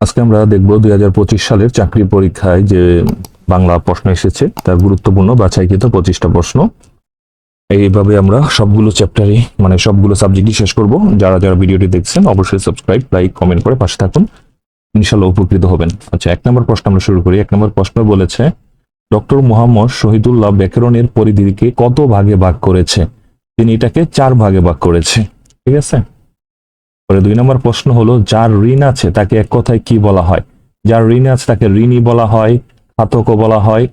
আজকে আমরা দেখব দুই হাজার পঁচিশ সালের চাকরি পরীক্ষায় যে বাংলা প্রশ্ন এসেছে, তার গুরুত্বপূর্ণ বাছাইকৃত পঁচিশটা প্রশ্ন। এইভাবে আমরা সবগুলো চ্যাপ্টারই মানে সবগুলো সাবজেক্টই শেষ করব। যারা যারা ভিডিওটি দেখছেন, অবশ্যই সাবস্ক্রাইব লাইক কমেন্ট করে পাশে থাকুন। ইনশাল্লাহ উপকৃত হবেন। আচ্ছা এক নম্বর প্রশ্ন আমরা শুরু করি। এক নম্বর প্রশ্ন বলেছে, ডক্টর মোহাম্মদ শহীদুল্লাহ ব্যাকরণের পরিধিকে কত ভাগে ভাগ করেছে? তিনি এটাকে চার ভাগে ভাগ করেছে। ঠিক আছে? পরে দুই নম্বর প্রশ্ন হলো, যার ঋণ আছে তাকে এক কথায় কি বলা হয়? যার ঋণ আছে তাকে ঋণী বলা হয়, খাতকও বলা হয়।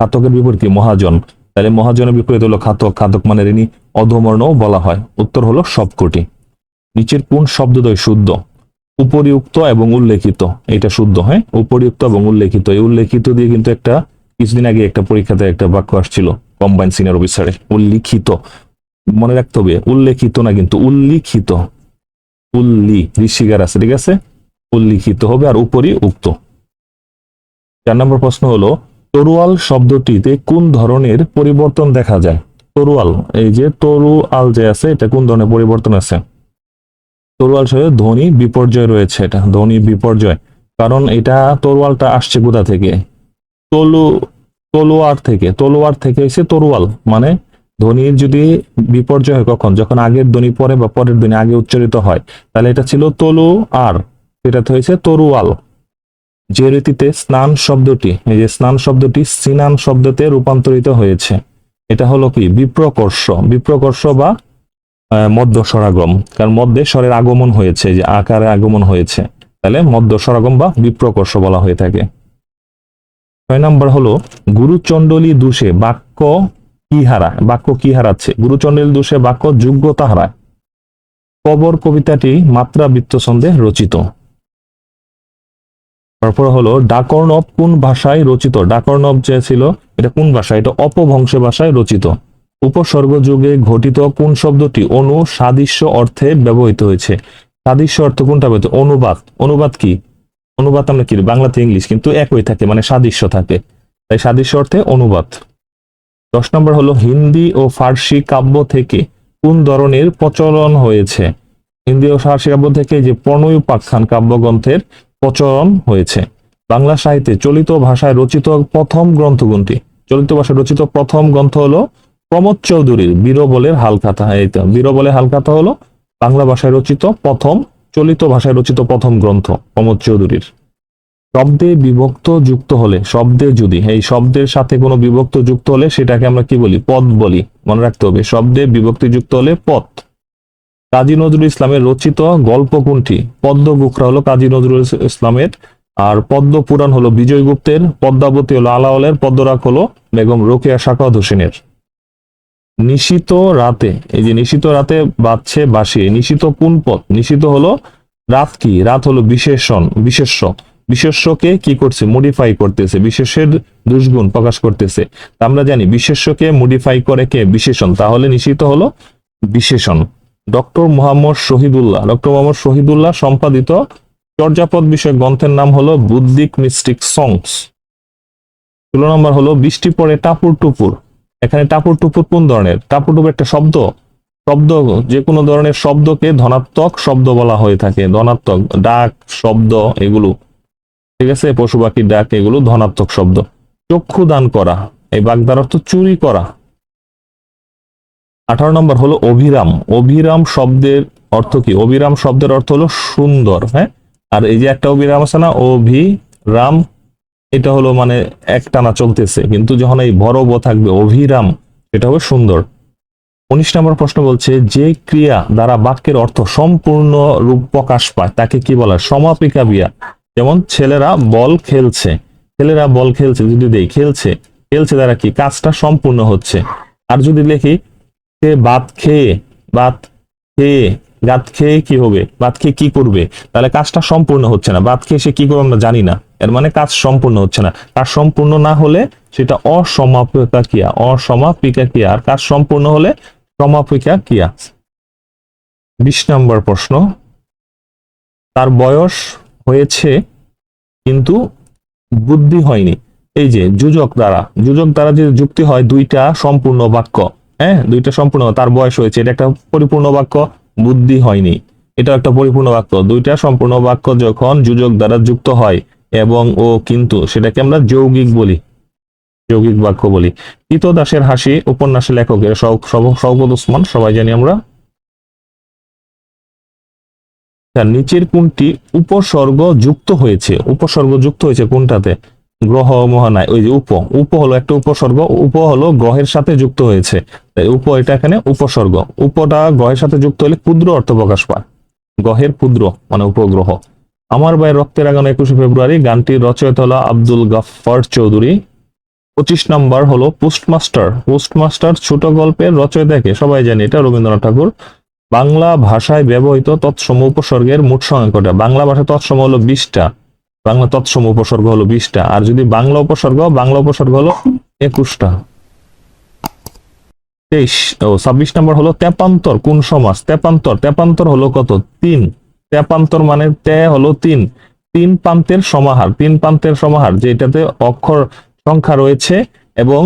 খাতকের বিপরীত মহাজন। তাহলে মহাজনের বিপরীত হলো খাতক। খাতক মানে ঋণী। অধমর্ণও বলা হয়। উত্তর হলো সবকটি। নিচের কোন শব্দদ্বয় শুদ্ধ? উপরিউক্ত এবং উল্লেখিত। এটা শুদ্ধ হ্যাঁ? উপরিউক্ত এবং উল্লেখিত। এই উল্লেখিত দিয়ে কিন্তু একটা কিছুদিন আগে একটা পরীক্ষাতে একটা বাক্য আসছিল, কম্বাইন সিনিয়র অফিসারে উল্লিখিত। মনে রাখতে হবে, উল্লেখিত না কিন্তু উল্লিখিত। উল্লি ঋষিকার আছে, ঠিক আছে? উল্লিখিত হবে আর উপরই উক্ত। চার নম্বর প্রশ্ন হলো, তরুয়াল শব্দটিতে কোন ধরনের পরিবর্তন দেখা যায়? তরুয়াল, এই যে তরুয়াল যে আছে, এটা কোন ধরনের পরিবর্তন আছে? তরুয়াল সহ ধ্বনি বিপর্যয় রয়েছে এটা, ধ্বনি বিপর্যয়। কারণ এটা তরুয়ালটা আসছে কোথা থেকে? তলু, তলোয়ার থেকে তলোয়ার থেকে এসে তরুয়াল মানে ধ্বনির যদি বিপর্যয় হয় কখন? যখন আগের ধ্বনি পরে বা পরের ধ্বনি আগে উচ্চারিত হয়, তাহলে এটা ছিল তলু আর এটাতে হয়েছে তরুয়াল। যে রীতিতে স্নান শব্দটি, এই যে স্নান শব্দটি সিনান শব্দতে রূপান্তরিত হয়েছে, এটা হলো কি? বিপ্রকর্ষ। বিপ্রকর্ষ বা মধ্য স্বরাগম কারণ মধ্যে স্বরের আগমন হয়েছে যে আকারে আগমন হয়েছে, তাহলে মধ্য স্বরাগম বা বিপ্রকর্ষ বলা হয়ে থাকে। ছয় নম্বর হলো, গুরুচণ্ডলী দোষে বাক্য কি হারায় বাক্য কি হারাচ্ছে? গুরুচণ্ডলী দোষে বাক্য যোগ্যতা হারায় কবর কবিতাটি মাত্রা বৃত্ত ছন্দে রচিত। তারপর হলো, ডাকর্ণব কোন ভাষায় রচিত? ডাকর্ণব যে ছিল, এটা কোন ভাষা এটা অপভংশ ভাষায় রচিত। উপসর্গ যুগে ঘটিত কোন শব্দটি অনু সাদৃশ্য অর্থে ব্যবহৃত হয়েছে? সাদৃশ্য অর্থ কোনটা ব্যবহৃত? অনুবাদ। অনুবাদ কি? অনুবাদ আমরা কি? বাংলাতে ইংলিশ, কিন্তু একই থাকে মানে সাদৃশ্য থাকে। তাই সাদৃশ্য অর্থে অনুবাদ। দশ নম্বর হলো হিন্দি ও ফার্সি কাব্য থেকে কোন ধরনের প্রচলন হয়েছে? হিন্দি ও ফার্সি কাব্য থেকে যে প্রণয় উপাখ্যান কাব্যগ্রন্থের প্রচলন হয়েছে। বাংলা সাহিত্যে চলিত ভাষায় রচিত প্রথম গ্রন্থ কোনটি? চলিত ভাষায় রচিত প্রথম গ্রন্থ হলো প্রমোদ চৌধুরীর বীরবলের হালখাতা। এই তো, বীরবলের হালখাতা হলো বাংলা ভাষায় রচিত প্রথম, চলিত ভাষায় রচিত প্রথম গ্রন্থ প্রমোদ চৌধুরীর। শব্দে বিভক্ত যুক্ত হলে, শব্দে যদি, এই শব্দের সাথে কোনো বিভক্ত যুক্ত হলে সেটাকে আমরা কি বলি? পদ বলি। মনে রাখতে হবে, শব্দে বিভক্তি যুক্ত হলে পদ কাজী নজরুল ইসলামের রচিত গল্প কোনটি? পদ্ম বুকরা হলো কাজী নজরুল ইসলামের, আর পদ্ম পুরাণ হলো বিজয় গুপ্তের, পদ্মাবতী হলো আলাওলের পদ্মরাগ হলো বেগম রোকেয়া সাকাত হোসেনের। নিশিত রাতে, এই যে নিশিত রাতে বাজছে বাসি নিশিত কোন পদ নিশিত হলো রাত কি? রাত হলো বিশেষণ, বিশেষ্য। বিশেষ্যকে কি করছে? মডিফাই করতেছে, বিশেষের দুষ্গুণ প্রকাশ করতেছে। আমরা জানি, বিশেষ্যকে মডিফাই করে কে? বিশেষণ। তাহলে নিশ্চিত হলো বিশেষণ। ডক্টর মোহাম্মদ শহীদুল্লাহ। ডক্টর মোহাম্মদ শহীদুল্লাহ সম্পাদিত চর্যাপদ বিষয়ক গ্রন্থের নাম হলো বুদ্ধিক মিস্টিক সংস ষোলো নম্বর হলো, বৃষ্টি পড়ে টাপুর টুপুর। এখানে টাপুর টুপুর কোন ধরনের? টাপুর টুপুর একটা শব্দ। শব্দ যে কোনো ধরনের শব্দকে ধনাত্মক শব্দ বলা হয়ে থাকে। ধনাত্মক, ডাক, শব্দ, এগুলো। ঠিক আছে, পশু পাখির ডাক, এগুলো ধনাত্মক শব্দ। চক্ষু দান করা, এই বাগদার অর্থ চুরি করা। আঠারো নম্বর হলো অভিরাম। অভিরাম শব্দের অর্থ কি? অভিরাম শব্দের অর্থ হলো সুন্দর হ্যাঁ? আর এই যে একটা অভিরাম আছে না, অভিরাম, এটা হলো মানে একটানা চলতেছে। কিন্তু যখন এই বড় ব থাকবে, অভিরাম এটা হবে সুন্দর। উনিশ নম্বর প্রশ্ন বলছে, যে ক্রিয়া দ্বারা বাক্যের অর্থ সম্পূর্ণ রূপ প্রকাশ পায়, তাকে কি বলা? সমাপিকা বিয়া। যেমন ছেলেরা বল খেলছে, ছেলেরা বল খেলছে, যদি দেই খেলছে খেলছে দ্বারা কি? কাজটা সম্পূর্ণ হচ্ছে। আর যদি লিখি সে ভাত খেয়ে ভাত খেয়ে, গাত খেয়ে কি হবে? ভাত খেয়ে কি করবে? তাহলে কাজটা সম্পূর্ণ হচ্ছে না। ভাত খেয়ে সে কি করবে আমরা জানি না। এর মানে কাজ সম্পূর্ণ হচ্ছে না। কাজ সম্পূর্ণ না হলে সেটা অসমাপিকা ক্রিয়া অসমাপিকা ক্রিয়া আর কাজ সম্পূর্ণ হলে সমাপিকা ক্রিয়া বিশ নম্বর প্রশ্ন। তার বয়স হয়েছে, কিন্তু বুদ্ধি হয়নি। এই যে যুজক দ্বারা যুজক দ্বারা যে যুক্তি হয়, দুইটা সম্পূর্ণ বাক্য হ্যাঁ? দুইটা সম্পূর্ণ, তার বয়স হয়েছে, এটা একটা পরিপূর্ণ বাক্য, বুদ্ধি হয়নি। এটা একটা পরিপূর্ণ বাক্য। দুইটা সম্পূর্ণ বাক্য যখন যুজক দ্বারা যুক্ত হয়, এবং ও কিন্তু সেটাকে আমরা যৌগিক বলি, যৌগিক বাক্য বলি। তিত দাসের হাসি, উপন্যাসের লেখকের শও- শও- শওকত ওসমান, সবাই জানি আমরা। তার নিচের কোনটি উপসর্গ যুক্ত হয়েছে। উপসর্গ যুক্ত হয়েছে কোনটাতে? গ্রহ মহানায়, ওই যে উপ। উপ হলো একটা উপসর্গ, উপ হলো গ্রহের সাথে যুক্ত হয়েছে। তাই উপ এটা এখানে উপসর্গ। উপটা গ্রহের সাথে যুক্ত হলে ক্ষুদ্র অর্থ প্রকাশ পায়। গ্রহের ক্ষুদ্র মানে উপগ্রহ। আমার ভাই রক্তের আগানো একুশে ফেব্রুয়ারি, গানটির রচয়িতা হলো আব্দুল গাফফার চৌধুরী। পঁচিশ নম্বর হলো পোস্টমাস্টার। পোস্টমাস্টার ছোট গল্পের রচয়িতাকে সবাই জানি, এটা রবীন্দ্রনাথ ঠাকুর। বাংলা ভাষায় ব্যবহৃত তৎসম উপসর্গের মোট সংখ্যা কটা বাংলা ভাষায় তৎসম হলো বিশটা। বাংলা তৎসম উপসর্গ হলো বিশটা। আর যদি বাংলা উপসর্গ বাংলা উপসর্গ হলো একুশটা। তেইশ। ও, ছাব্বিশ নম্বর হলো তেপান্তর কোন সমাস? তেপান্তর তেপান্তর হলো কত? তিন। তেপান্তর মানে তে হলো তিন। তিন প্রান্তের সমাহার। তিন প্রান্তের সমাহার, যেটাতে অক্ষর সংখ্যা রয়েছে এবং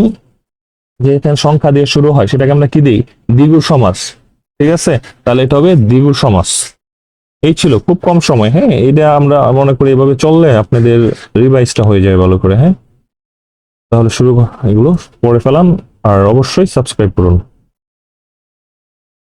যেখানে সংখ্যা দিয়ে শুরু হয়, সেটাকে আমরা কি দিই? দ্বিগু সমাস। ঠিক আছে? তাহলে এটা হবে দ্বিগুণ সমাস। এই ছিল খুব কম সময় হ্যাঁ? এটা আমরা মনে করি এভাবে চললে আপনাদের রিভাইজটা হয়ে যায় ভালো করে হ্যাঁ? তাহলে শুরু এগুলো পড়ে ফেলান আর অবশ্যই সাবস্ক্রাইব করুন।